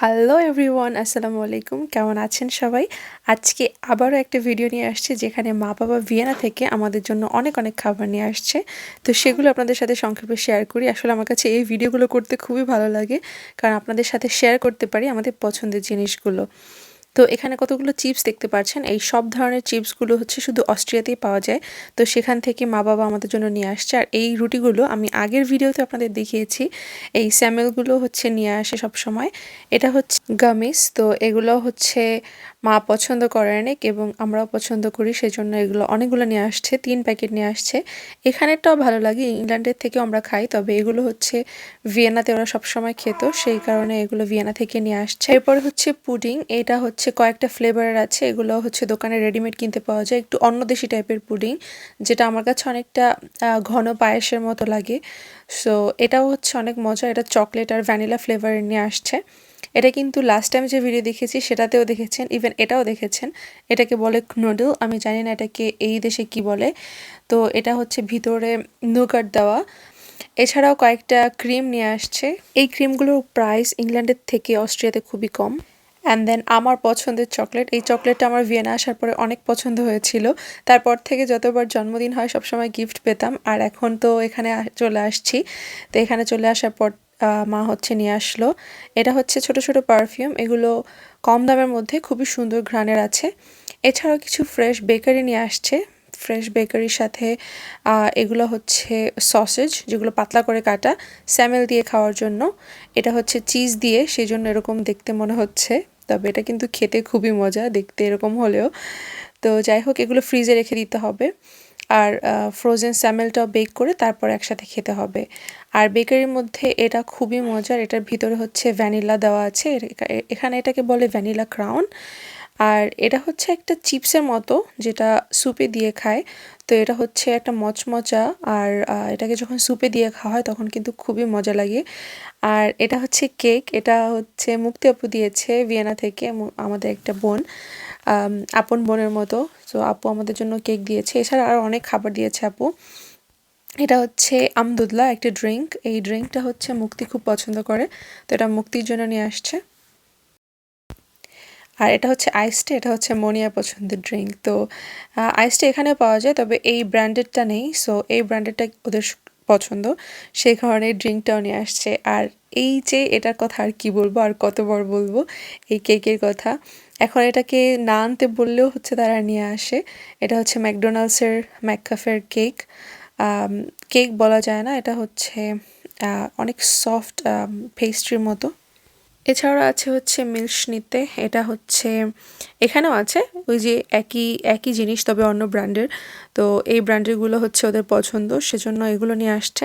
Hello everyone আসসালামু আলাইকুম। কেমন আছেন সবাই? আজকে আবারও একটা ভিডিও নিয়ে আসছে যেখানে মা বাবা ভিয়েনা থেকে আমাদের জন্য অনেক অনেক খাবার নিয়ে আসছে। তো সেগুলো আপনাদের সাথে সংক্ষেপে শেয়ার করি। আসলে আমার কাছে এই ভিডিওগুলো করতে খুবই ভালো লাগে, কারণ আপনাদের সাথে শেয়ার করতে পারি আমাদের পছন্দের জিনিসগুলো। তো এখানে কতগুলো চিপস দেখতে পাচ্ছেন এই সব ধরনের চিপসগুলো হচ্ছে শুধু অস্ট্রিয়াতেই পাওয়া যায়। তো সেখান থেকে মা বাবা আমাদের জন্য নিয়ে আসছে। আর এই রুটিগুলো আমি আগের ভিডিওতে আপনাদের দেখিয়েছি। এই স্যামেলগুলো হচ্ছে নিয়ে আসে সব সময় এটা হচ্ছে গামিস। তো এগুলো হচ্ছে মা পছন্দ করে অনেক এবং আমরাও পছন্দ করি, সেজন্য এগুলো অনেকগুলো নিয়ে আসছে, তিন প্যাকেট নিয়ে আসছে। এখানেরটাও ভালো লাগে, ইংল্যান্ডের থেকেও আমরা খাই, তবে এগুলো হচ্ছে ভিয়েনাতে ওরা সবসময় খেত, সেই কারণে এগুলো ভিয়েনা থেকে নিয়ে আসছে। এরপর হচ্ছে পুডিং, এটা হচ্ছে কয়েকটা ফ্লেভারের আছে এগুলো হচ্ছে দোকানে রেডিমেড কিনতে পাওয়া যায়, একটু অন্য দেশি টাইপের পুডিং, যেটা আমার কাছে অনেকটা ঘন পায়েসের মতো লাগে। সো এটাও হচ্ছে অনেক মজা, এটা চকলেট আর ভ্যানিলা ফ্লেভারের নিয়ে আসছে। এটা কিন্তু লাস্ট টাইম যে ভিডিও দেখেছি, সেটাতেও দেখেছেন ইভেন এটাও দেখেছেন। এটাকে বলে নুডল আমি জানি না এটাকে এই দেশে কি বলে। তো এটা হচ্ছে ভিতরে নুগাট দেওয়া। এছাড়াও কয়েকটা ক্রিম নিয়ে আসছে। এই ক্রিমগুলোর প্রাইস ইংল্যান্ডের থেকে অস্ট্রিয়াতে খুবই কম। অ্যান্ড দেন আমার পছন্দের চকলেট এই চকলেটটা আমার ভিয়েনা আসার পরে অনেক পছন্দ হয়েছিল। তারপর থেকে যতবার জন্মদিন হয়, সবসময় গিফট পেতাম। আর এখন তো এখানে চলে আসছি। তো এখানে চলে আসার পর মা হচ্ছে নিয়ে আসলো। এটা হচ্ছে ছোট ছোট পারফিউম এগুলো কম দামের মধ্যে খুবই সুন্দর ঘ্রাণের আছে। এছাড়াও কিছু ফ্রেশ বেকারি নিয়ে আসছে। ফ্রেশ বেকারির সাথে এগুলো হচ্ছে সসেজ যেগুলো পাতলা করে কাটা, স্যামেল দিয়ে খাওয়ার জন্য। এটা হচ্ছে চিজ দিয়ে সেই জন্য এরকম দেখতে মনে হচ্ছে। তবে এটা কিন্তু খেতে খুবই মজা, দেখতে এরকম হলেও। তো যাই হোক, এগুলো ফ্রিজে রেখে দিতে হবে। আর ফ্রোজেন স্যামেলটাও বেক করে তারপর একসাথে খেতে হবে। আর বেকারির মধ্যে এটা খুবই মজার, এটার ভিতরে হচ্ছে ভ্যানিলা দেওয়া আছে। এখানে এটাকে বলে ভ্যানিলা ক্রাউন আর এটা হচ্ছে একটা চিপসের মতো, যেটা স্যুপে দিয়ে খায়। তো এটা হচ্ছে একটা মচমচা আর এটাকে যখন স্যুপে দিয়ে খাওয়া হয় তখন কিন্তু খুবই মজা লাগে। আর এটা হচ্ছে কেক এটা হচ্ছে মুক্তি আপু দিয়েছে ভিয়েনা থেকে আমাদের একটা বোন। আপন বোনের মতো। তো আপু আমাদের জন্য কেক দিয়েছে। এছাড়া আর অনেক খাবার দিয়েছে আপু। এটা হচ্ছে আমদুদলা একটা ড্রিঙ্ক। এই ড্রিঙ্কটা হচ্ছে মুক্তি খুব পছন্দ করে। তো এটা মুক্তির জন্য নিয়ে আসছে। আর এটা হচ্ছে আইসটা এটা হচ্ছে মনিয়া পছন্দের ড্রিঙ্ক। তো আইসটা এখানে পাওয়া যায়, তবে এই ব্র্যান্ডেডটা নেই। সো এই ব্র্যান্ডেডটা ওদের পছন্দ। সেই কারণে ড্রিঙ্কটাও নিয়ে আসছে। আর এই যে এটার কথা আর কি বলব, আর কতবার বলব, এই কেকের কথা। এখন এটাকে না আনতে বললেও হচ্ছে তারা নিয়ে আসে। এটা হচ্ছে ম্যাকডোনাল্ডসের ম্যাককাফের কেক। কেক বলা যায় না, এটা হচ্ছে অনেক সফট পেস্ট্রির মতো। এছাড়া আছে হচ্ছে মিল্সনিতে এটা হচ্ছে, এখানেও আছে, ওই যে একই একই জিনিস, তবে অন্য ব্র্যান্ডের। তো এই ব্র্যান্ডেরগুলো হচ্ছে ওদের পছন্দ, সেজন্য এগুলো নিয়ে আসছে।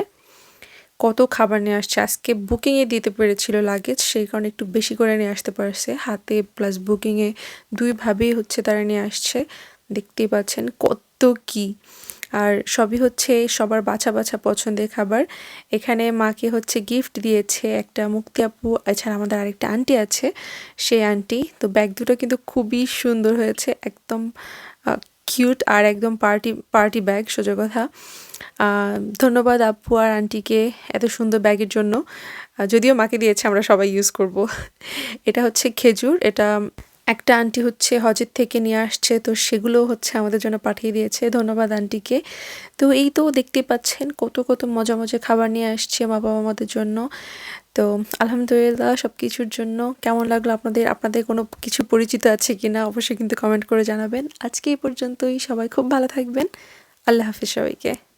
কত খাবার নিয়ে আসছে? আজকে বুকিংয়ে দিতে পেরেছিল লাগেজ সেই কারণে একটু বেশি করে নিয়ে আসতে পারছে। হাতে প্লাস বুকিংয়ে দুইভাবেই হচ্ছে তারা নিয়ে আসছে। দেখতেই পাচ্ছেন কত কি। আর সবই হচ্ছে সবার বাছা বাছা পছন্দের খাবার। এখানে মাকে হচ্ছে গিফট দিয়েছে একটা মুক্তি আপু, এছাড়া আমাদের আরেকটা আন্টি আছে, সেই আন্টি তো ব্যাগ দুটো কিন্তু খুবই সুন্দর হয়েছে, একদম কিউট আর একদম পার্টি পার্টি ব্যাগ সোজা কথা। ধন্যবাদ আপু আর আন্টিকে এত সুন্দর ব্যাগের জন্য। যদিও মাকে দিয়েছে, আমরা সবাই ইউজ করব। এটা হচ্ছে খেজুর, এটা একটা আন্টি হচ্ছে হজের থেকে নিয়ে আসছে, তো সেগুলো হচ্ছে আমাদের জন্য পাঠিয়ে দিয়েছে। ধন্যবাদ আন্টিকে। তো এই তো দেখতে পাচ্ছেন, কত কত মজা মজা খাবার নিয়ে আসছে মা বাবা আমাদের জন্য। তো আলহামদুলিল্লাহ সব কিছুর জন্য। কেমন লাগল আপনাদের? আপনাদের কোনো কিছু পরিচিত আছে কি না অবশ্যই কিন্তু কমেন্ট করে জানাবেন। আজকে এই পর্যন্তই, সবাই খুব ভালো থাকবেন। আল্লাহ হাফিজ সবাইকে।